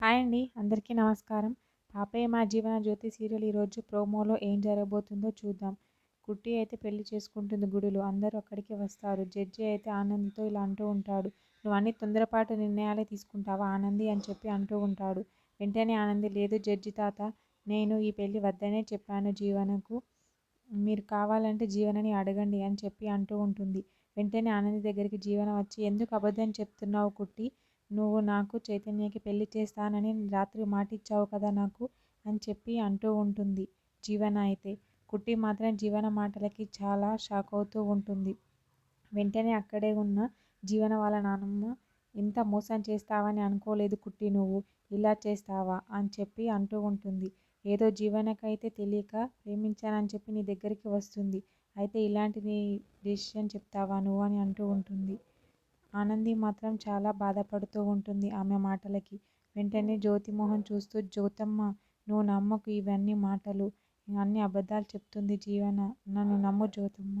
Hi అండి అందరికీ నమస్కారం. పాపయ్య మా జీవన జ్యోతి సీరియల్ ఈరోజు ప్రోమోలో ఏం జరగబోతుందో చూద్దాం. కుట్టి అయితే పెళ్ళి చేసుకుంటుంది గుడిలో అందరూ అక్కడికి వస్తారు. జడ్జి అయితే ఆనంద్తో ఇలా అంటూ ఉంటాడు నువ్వు అన్ని తొందరపాటు నిర్ణయాలే తీసుకుంటావా ఆనంది? అని చెప్పి అంటూ ఉంటాడు. వెంటనే ఆనంది లేదు జడ్జి తాత నేను ఈ పెళ్ళి వద్దనే చెప్పాను జీవనకు. మీరు కావాలంటే జీవనని అడగండి అని చెప్పి అంటూ ఉంటుంది. వెంటనే ఆనంది దగ్గరికి జీవన వచ్చి ఎందుకు అబద్ధం చెప్తున్నావు కుట్టి? నువ్వు నాకు చైతన్యకి పెళ్ళి చేస్తానని రాత్రి మాటిచ్చావు కదా నాకు అని చెప్పి అంటూ ఉంటుంది జీవన అయితే. కుట్టి మాత్రం జీవన మాటలకి చాలా షాక్ అవుతూ ఉంటుంది. వెంటనే అక్కడే ఉన్న జీవన వాళ్ళ నాన్నమ్మ ఇంత మోసం చేస్తావని అనుకోలేదు కుట్టి నువ్వు ఇలా చేస్తావా? అని చెప్పి అంటూ ఉంటుంది. ఏదో జీవనకైతే తెలియక ప్రేమించానని చెప్పి నీ దగ్గరికి వస్తుంది. అయితే ఇలాంటి నీ డెసిషన్ చెప్తావా నువ్వు? అని అంటూ ఉంటుంది. ఆనంది మాత్రం చాలా బాధపడుతూ ఉంటుంది ఆమె మాటలకి. వెంటనే జ్యోతిమోహన్ చూస్తూ జ్యోతమ్మ నువ్వు నమ్మకు ఇవన్నీ మాటలు. అన్ని అబద్ధాలు చెప్తుంది జీవన. నన్ను నమ్ము జ్యోతమ్మ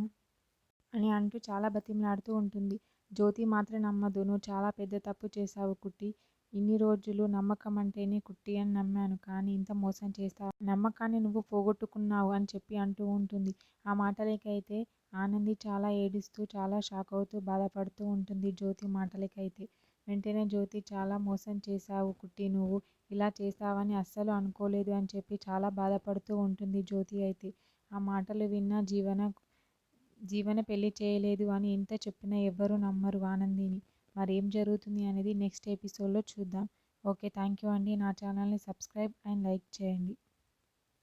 అని అంటూ చాలా బతిమలాడుతూ ఉంటుంది. జ్యోతి మాత్రం నమ్మదు. నువ్వు చాలా పెద్ద తప్పు చేశావు కుట్టి. ఇన్ని రోజులు నమ్మకం అంటేనే కుట్టి అని నమ్మాను. కానీ ఇంత మోసం చేస్తావు నమ్మకాన్ని నువ్వు పోగొట్టుకున్నావు అని చెప్పి అంటూ ఉంటుంది. ఆ మాటలకైతే ఆనంది చాలా ఏడుస్తూ చాలా షాక్ అవుతూ బాధపడుతూ ఉంటుంది జ్యోతి మాటలకైతే. వెంటనే జ్యోతి చాలా మోసం చేశావు కుట్టి నువ్వు. ఇలా చేస్తావని అస్సలు అనుకోలేదు అని చెప్పి చాలా బాధపడుతూ ఉంటుంది జ్యోతి అయితే. ఆ మాటలు విన్న జీవన జీవన పెళ్ళి చేయలేదు అని ఎంత చెప్పినా ఎవ్వరూ నమ్మరు ఆనందిని. మరి ఏం జరుగుతుంది అనేది నెక్స్ట్ ఎపిసోడ్లో చూద్దాం. ఓకే థ్యాంక్ యూ అండి. నా ఛానల్ని సబ్స్క్రైబ్ అండ్ లైక్ చేయండి.